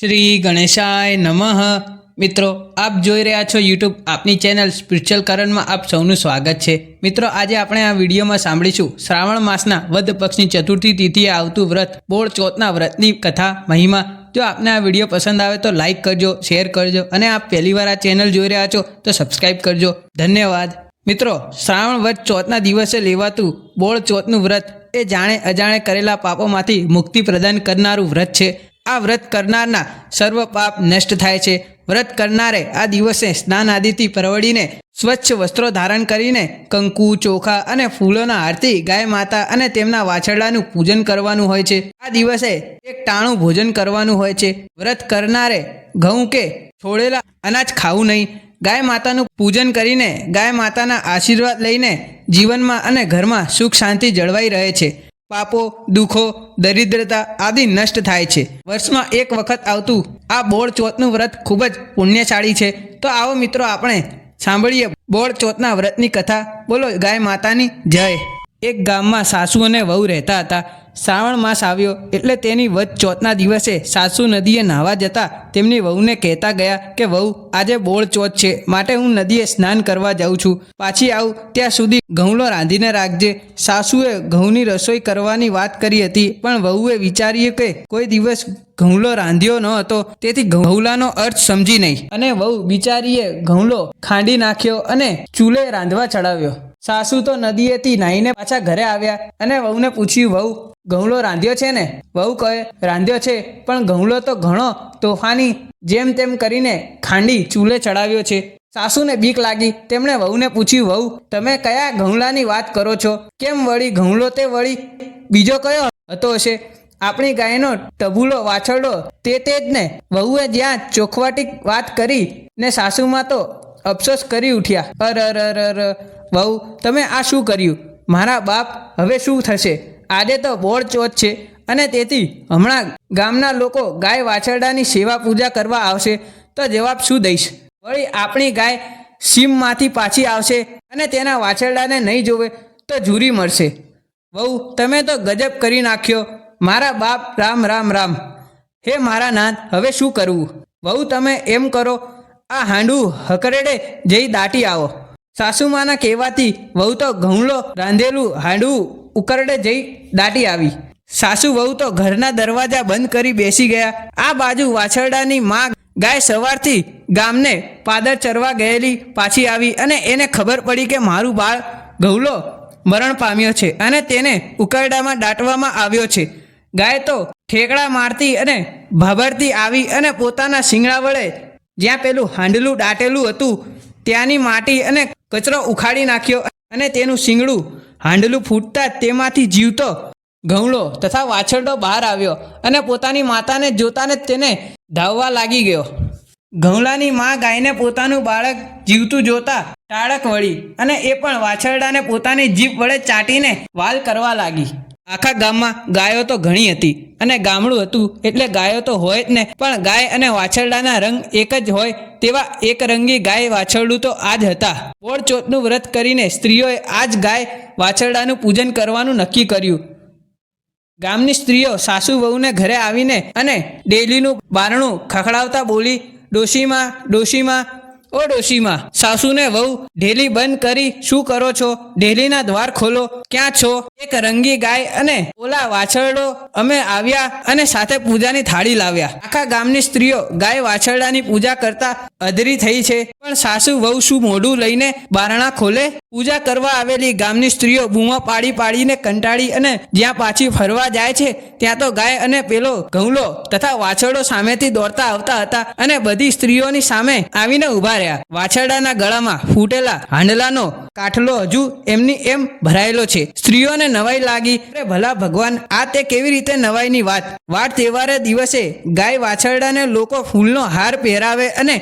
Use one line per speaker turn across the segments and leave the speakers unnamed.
શ્રી ગણેશાય નમઃ. મિત્રો, આપ જોઈ રહ્યા છો યુટ્યુબ આપની ચેનલ સ્પિરિચ્યુઅલ કરણમાં આપ સૌનું સ્વાગત છે. મિત્રો, આજે આપણે આ વિડીયોમાં સાંભળીશું શ્રાવણ માસના વધ પક્ષની ચતુર્થી તિથિએ આવતું વ્રત, બોળ ચોથના વ્રતની કથા, મહિમા. જો આપને આ વીડિયો પસંદ આવે તો લાઇક કરજો શેર કરજો અને આપ પહેલીવાર આ ચેનલ જોઈ રહ્યા છો તો સબસ્ક્રાઈબ કરજો. ધન્યવાદ. મિત્રો, શ્રાવણ વધ ચોથના દિવસે લેવાતું બોળ ચોથનું વ્રત એ જાણે અજાણે કરેલા પાપોમાંથી મુક્તિ પ્રદાન કરનારું વ્રત છે. આ વ્રત કરનારના સર્વ પાપ નષ્ટ થાય છે. વ્રત કરનારે આ દિવસે સ્નાન આદિથી પરવડીને સ્વચ્છ વસ્ત્રો ધારણ કરીને કંકુ, ચોખા અને ફૂલોના આરતી, ગાય માતા અને તેમના વાછરડાનું પૂજન કરવાનું હોય છે. આ દિવસે એક ટાણું ભોજન કરવાનું હોય છે. વ્રત કરનારે ઘઉં કે છોડેલા અનાજ ખાવું નહીં. ગાય માતાનું પૂજન કરીને ગાય માતાના આશીર્વાદ લઈને જીવનમાં અને ઘરમાં સુખ શાંતિ જળવાઈ રહે છે. પાપો, દુઃખો, દરિદ્રતા આદિ નષ્ટ થાય છે. વર્ષમાં એક વખત આવતું આ બોળ ચોથનું વ્રત ખૂબ જ પુણ્યશાળી છે. તો આવો મિત્રો આપણે સાંભળીએ બોળ ચોથના વ્રતની કથા. બોલો, ગાય માતાની જય. એક ગામમાં સાસુ અને વહુ રહેતા હતા. શ્રાવણ માસ આવ્યો એટલે તેની વધ ચોથના દિવસે સાસુ નદીએ નાહવા જતા તેમની વહુને કહેતા ગયા કે, વહુ, આજે બોળ ચોથ છે, માટે હું નદીએ સ્નાન કરવા જાઉં છું. પાછી આવું, ત્યાં સુધી ઘઉંલો રાંધીને રાખજે. સાસુએ ઘઉંની રસોઈ કરવાની વાત કરી હતી, પણ વહુએ વિચાર્યું કે કોઈ દિવસ ઘઉંલો રાંધ્યો ન હતો, તેથી ઘઉલાનો અર્થ સમજી નહીં. અને વહુ બિચારીએ ઘઉંલો ખાંડી નાખ્યો અને ચૂલે રાંધવા ચડાવ્યો. સાસુ તો નદીએથી નાહીને પાછા ઘરે આવ્યા અને વહુને પૂછ્યું, વહુ ઘઉંલો રાંધ્યો છે ને? વહુ કહે, રાંધ્યો છે, પણ ઘઉંલો તો ઘણો તોફાની જેમ તેમ કરીને ખાંડી ચૂલે ચડાવ્યો છે. સાસુને બીક લાગી. તેમણે વહુને પૂછ્યું, વહુ, તમે કયા ઘઉંલાની વાત કરો છો? કેમ વળી ઘઉંલો તે વળી બીજો કયો હતો હશે? આપણી ગાયનો ટબુલો વાછરડો તે તે જ ને. વહુએ જ્યાં ચોખવાટી વાત કરી ને સાસુમાં તો અફસોસ કરી ઉઠ્યા. અર અર અર વહુ તમે આ શું કર્યું? મારા બાપ હવે શું થશે? આજે તો બોળ ચોથ છે અને તેથી હમણાં ગામના લોકો ગાય વાછરડાની સેવા પૂજા કરવા આવશે તો જવાબ શું દઈશ? વળી આપણી ગાય સીમમાંથી પાછી આવશે અને તેના વાછરડાને નહીં જોવે તો ઝૂરી મળશે વહુ, તમે તો ગજબ કરી નાખ્યો. મારા બાપ, રામ રામ રામ. હે મારા નાથ, હવે શું કરવું? વહુ, તમે એમ કરો, આ હાંડું હકરેડે જઈ દાટી આવો. સાસુમાના કહેવાથી વહુ તો ઘઉંલો રાંધેલું હાંડવું ઉકરડે જઈ દાટી આવી. સાસુ વહુ તો ઘરના દરવાજા બંધ કરી બેસી ગયા. આ બાજુ વાછરડાની માં ગાય સવારથી ગામને પાદર ચરવા ગયેલી પાછી આવી અને એને ખબર પડી કે મારું બાળ ઘઉલો મરણ પામ્યો છે અને તેને ઉકરડામાં દાટવામાં આવ્યો છે. ગાય તો ઠેકડા મારતી અને ભાભરતી આવી અને પોતાના શિંગડા વડે જ્યાં પેલું હાંડલું દાટેલું હતું ત્યાંની માટી અને કચરો ઉખાડી નાખ્યો અને તેનું શિંગડું હાંડલું ફૂટતા તેમાંથી જીવતો ઘઉંડો તથા વાછરડો બહાર આવ્યો અને પોતાની માતાને જોતાને તેને ધાવવા લાગી ગયો. ઘઉંલાની મા ગાયને પોતાનું બાળક જીવતું જોતા ટાળક વળી અને એ પણ વાછરડાને પોતાની જીભ વડે ચાટીને વાલ કરવા લાગી. આખા ગામમાં ગાયો તો ઘણી હતી અને ગામડું હતું એટલે ગાયો તો હોય જ ને, પણ ગાય અને વાછરડાના રંગ એક જ હોય તેવા એકરંગી ગાય વાછરડું તો આ જ હતા. બોળ ચોથનું વ્રત કરીને સ્ત્રીઓએ આ જ ગાય વાછરડાનું પૂજન કરવાનું નક્કી કર્યું. ગામની સ્ત્રીઓ સાસુ વહુને ઘરે આવીને અને ડેલીનું બારણું ખખડાવતા બોલી, ડોશીમાં ડોશીમાં ઓ ડોશીમાં, સાસુને વહુ, ઢેલી બંધ કરી શું કરો છો? ઢેલીના દ્વાર ખોલો. ક્યાં છો? એક રંગી ગાય અને ઓલા વાછરડો અમે આવ્યા અને સાથે પૂજાની થાળી લાવ્યા. આખા ગામની સ્ત્રીઓ ગાય વાછરડાની પૂજા કરતા અધરી થઈ છે. પણ સાસુ વહુ શું મોઢું લઈને બારણા ખોલે? પૂજા કરવા આવેલી ગામની સ્ત્રીઓ બૂમો પાડી પાડીને કંટાળી અને જ્યાં પાછી ફરવા જાય છે, ત્યાં તો ગાય અને પેલો ઘઉંલો તથા વાછરડો સામેથી દોડતા આવતા હતા અને બધી સ્ત્રીઓની સામે આવીને ઊભા રહ્યા. વાછરડાના ગળામાં ફૂટેલા હાંડલાનો કાઠલો હજુ એમની એમ ભરાયેલો છે. સ્ત્રીઓને નવાઈ લાગી. અરે ભલા ભગવાન, આ તે કેવી રીતે નવાઈની વાત? વાર તહેવારે દિવસે ગાય વાછરડાને લોકો ફૂલનો હાર પહેરાવે અને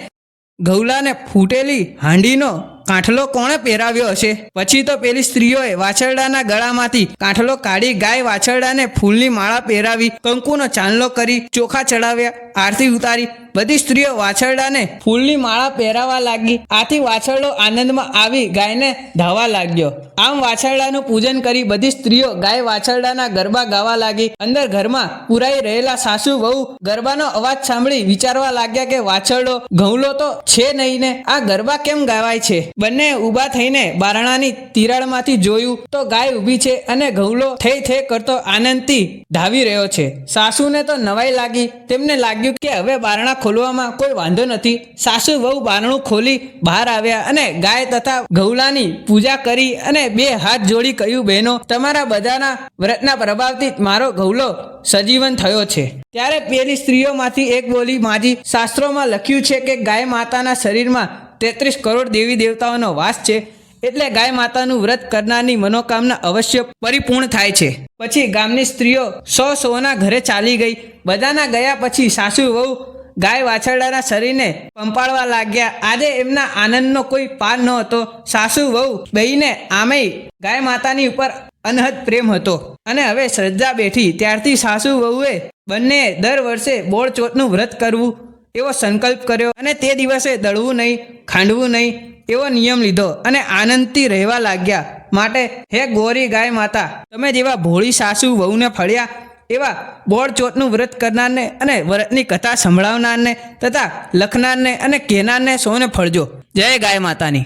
ઘઉલાને ફૂટેલી હાંડીનો કાંઠલો કોણે પહેરાવ્યો હશે? પછી તો પેલી સ્ત્રીઓએ વાછરડાના ગળામાંથી કાંઠલો કાઢી ગાય વાછરડાને ફૂલની માળા પહેરાવી કંકુનો ચાંદલો કરી ચોખા ચડાવ્યા, આરતી ઉતારી બધી સ્ત્રીઓ વાછરડાને ફૂલની માળા પહેરાવા લાગી. આથી વાછરડો આનંદમાં આવી ગાયને ધાવા લાગ્યો. આમ વાછરડાનું પૂજન કરી બધી સ્ત્રીઓ ગાય વાછરડાના ગરબા ગાવા લાગી. અંદર ઘરમાં પુરાઈ રહેલા સાસુ વહુ ગરબાનો અવાજ સાંભળી વિચારવા લાગ્યા કે વાછરડો ઘઉલો તો છે નહીં ને આ ગરબા કેમ ગાવાય છે? બંને ઊભા થઈને બારણાની તિરાડમાંથી જોયું તો ગાય ઊભી છે અને ઘઉલો થઈ થઈ કરતો આનંદથી ધાવી રહ્યો છે. સાસુને તો નવાઈ લાગી. તેમને લાગ્યું કે હવે બારણા ખોલવામાં કોઈ વાંધો નથી. સાસુ વહુ બારણું ખોલી બહાર આવ્યા અને ગાય તથા ગૌલાની પૂજા કરી અને બે હાથ જોડી કહ્યું, બહેનો, તમારા બધાના વ્રતના પ્રભાવથી મારો ગૌલો સજીવન થયો છે. ત્યારે પેલી સ્ત્રીઓમાંથી એક બોલી માજી શાસ્ત્રોમાં લખ્યું છે કે ગાય માતાના શરીરમાં તેત્રીસ કરોડ દેવી દેવતાઓનો વાસ છે. એટલે ગાય માતાનું વ્રત કરનારની મનોકામના અવશ્ય પરિપૂર્ણ થાય છે. પછી ગામની સ્ત્રીઓ સો સોના ઘરે ચાલી ગઈ. બધાના ગયા પછી સાસુ વહુ ગાય વાછરડાના શરીરને પંપાળવા લાગ્યા. આજે એમના આનંદનો કોઈ પાર ન હતો. સાસુ, વહુ, બહીને આમેય ગાય માતાની ઉપર અનહદ પ્રેમ હતો અને હવે શ્રદ્ધા બેઠી. ત્યારથી સાસુ, વહુએ બંને દર વર્ષે બોળ ચોથનું વ્રત કરવું એવો સંકલ્પ કર્યો અને તે દિવસે દળવું નહીં, ખાંડવું નહીં એવો નિયમ લીધો અને આનંદથી રહેવા લાગ્યા. માટે, હે ગોરી ગાય માતા, તમે જેવા ભોળી સાસુ, વહુને ફળ્યા એવા બોળ ચોથનું વ્રત કરનારને અને વ્રતની કથા સંભળાવનારને તથા લખનારને અને કહેનારને સૌને ફળજો. જય ગાય માતાની.